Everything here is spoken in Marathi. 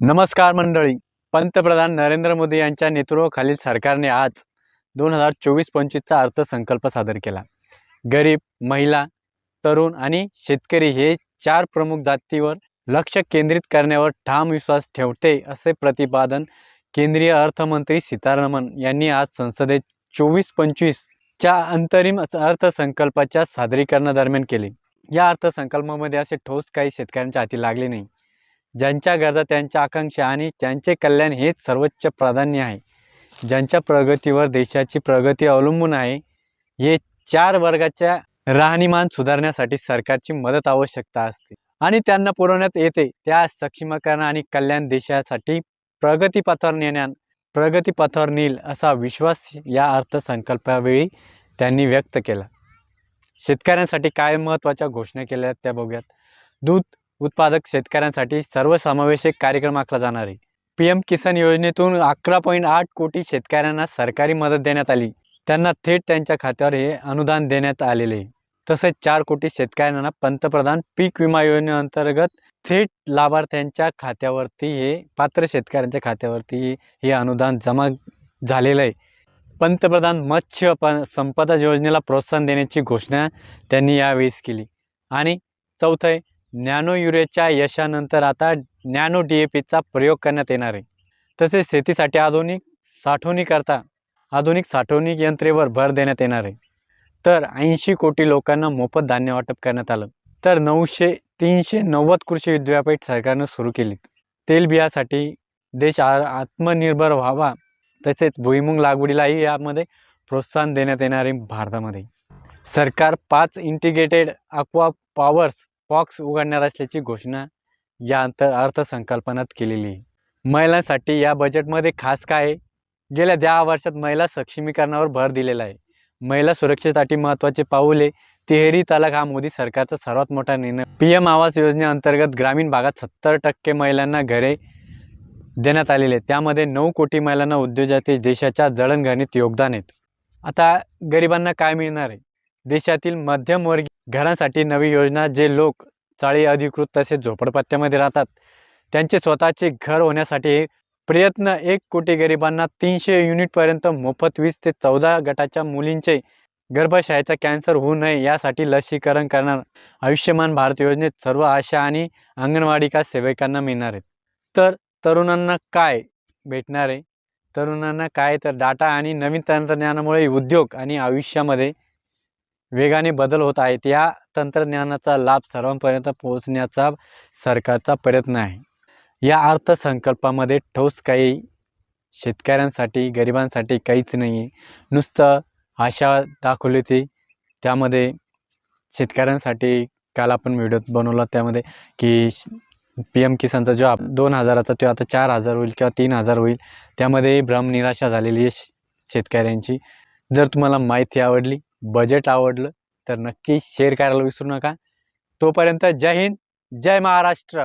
नमस्कार मंडळी. पंतप्रधान नरेंद्र मोदी यांच्या नेतृत्वाखालील सरकारने आज दोन हजार चोवीस पंचवीसचा अर्थसंकल्प सादर केला. गरीब महिला तरुण आणि शेतकरी हे चार प्रमुख जातीवर लक्ष केंद्रित करण्यावर ठाम विश्वास ठेवते असे प्रतिपादन केंद्रीय अर्थमंत्री सीतारामन यांनी आज संसदेत चोवीस पंचवीसच्या अंतरिम अर्थसंकल्पाच्या सादरीकरणादरम्यान केले. या अर्थसंकल्पामध्ये असे ठोस काही शेतकऱ्यांच्या हाती लागले नाही. ज्यांच्या गरजा त्यांच्या आकांक्षा आणि त्यांचे कल्याण हेच सर्वोच्च प्राधान्य आहे. ज्यांच्या प्रगतीवर देशाची प्रगती अवलंबून आहे हे चार वर्गाच्या राहणीमान सुधारण्यासाठी सरकारची मदत आवश्यकता असते. आणि त्यांना पुरवण्यात येते त्या सक्षमीकरण आणि कल्याण देशासाठी प्रगतीपथावर नेण्यात प्रगतीपथावर नेईल असा विश्वास या अर्थसंकल्पावेळी त्यांनी व्यक्त केला. शेतकऱ्यांसाठी काय महत्त्वाच्या घोषणा केल्या त्या बघूयात. दूध उत्पादक शेतकऱ्यांसाठी सर्वसमावेशक कार्यक्रम आखला जाणार आहे. पी एम किसान योजनेतून अकरा पॉईंट आठ कोटी शेतकऱ्यांना सरकारी मदत देण्यात आली. त्यांना थेट त्यांच्या खात्यावर हे अनुदान देण्यात आलेले आहे. तसेच चार कोटी शेतकऱ्यांना पंतप्रधान पीक विमा योजनेअंतर्गत थेट लाभार्थ्यांच्या खात्यावरती हे पात्र शेतकऱ्यांच्या खात्यावरती हे अनुदान जमा झालेलं आहे. पंतप्रधान मत्स्य प संपदा योजनेला प्रोत्साहन देण्याची घोषणा त्यांनी यावेळेस केली. आणि चौथं आहे नॅनो युरियाच्या यशानंतर आता नॅनो डी ए पीचा प्रयोग करण्यात येणार आहे. तसेच शेतीसाठी आधुनिक साठवणीकरता आधुनिक साठवणूक यंत्रेवर भर देण्यात येणार आहे. तर ऐंशी कोटी लोकांना मोफत धान्य वाटप करण्यात आलं. तर नऊशे तीनशे नव्वद कृषी विद्यापीठ सरकारनं सुरू केली तेलबियासाठी देश आ आत्मनिर्भर व्हावा तसेच भुईमुंग लागवडीलाही यामध्ये प्रोत्साहन देण्यात येणार आहे भारतामध्ये. सरकार पाच इंटिग्रेटेड अक्वा पॉवर्स पॉक्स उघडणार असल्याची घोषणा या अंतर अर्थसंकल्पनात केलेली. आहे महिलांसाठी या बजेटमध्ये खास काय? आहे गेल्या दहा वर्षात महिला सक्षमीकरणावर भर दिलेला आहे. महिला सुरक्षेसाठी महत्त्वाचे पाऊले तिहेरी तलाक हा मोदी सरकारचा सर्वात मोठा निर्णय. पी एम आवास योजनेअंतर्गत ग्रामीण भागात सत्तर टक्के महिलांना घरे देण्यात आलेले आहेत. त्यामध्ये नऊ कोटी महिलांना उद्योजकते देशाच्या जळणघणीत योगदान आहेत. आता गरिबांना काय मिळणार आहे? देशातील मध्यमवर्गीय घरांसाठी नवी योजना जे लोक चाळी अधिकृत तसेच झोपडपट्ट्यामध्ये राहतात त्यांचे स्वतःचे घर होण्यासाठी प्रयत्न एक कोटी गरिबांना तीनशे युनिटपर्यंत मोफत वीस ते चौदा गटाच्या मुलींचे गर्भाशयाचा कॅन्सर होऊ नये यासाठी लसीकरण करणार आयुष्यमान भारत योजनेत सर्व आशा आणि अंगणवाडिका सेविकांना मिळणार आहेत. तर तरुणांना काय भेटणार आहे? तरुणांना काय? तर डाटा आणि नवीन तंत्रज्ञानामुळे उद्योग आणि आयुष्यामध्ये वेगाने बदल होत आहेत. या तंत्रज्ञानाचा लाभ सर्वांपर्यंत पोहोचण्याचा सरकारचा प्रयत्न आहे. या अर्थसंकल्पामध्ये ठोस काही शेतकऱ्यांसाठी गरिबांसाठी काहीच नाही आहे नुसतं आशा दाखवली होती. त्यामध्ये शेतकऱ्यांसाठी काल आपण व्हिडिओ बनवला त्यामध्ये की पी एम किसानचा जो दोन हजाराचा तो आता चार हजार होईल किंवा तीन हजार होईल. त्यामध्ये भ्रमनिराशा झालेली आहे शेतकऱ्यांची. जर तुम्हाला माहिती आवडली बजेट आवडलं तर नक्की शेअर करायला विसरू नका. तोपर्यंत जय हिंद जय महाराष्ट्र.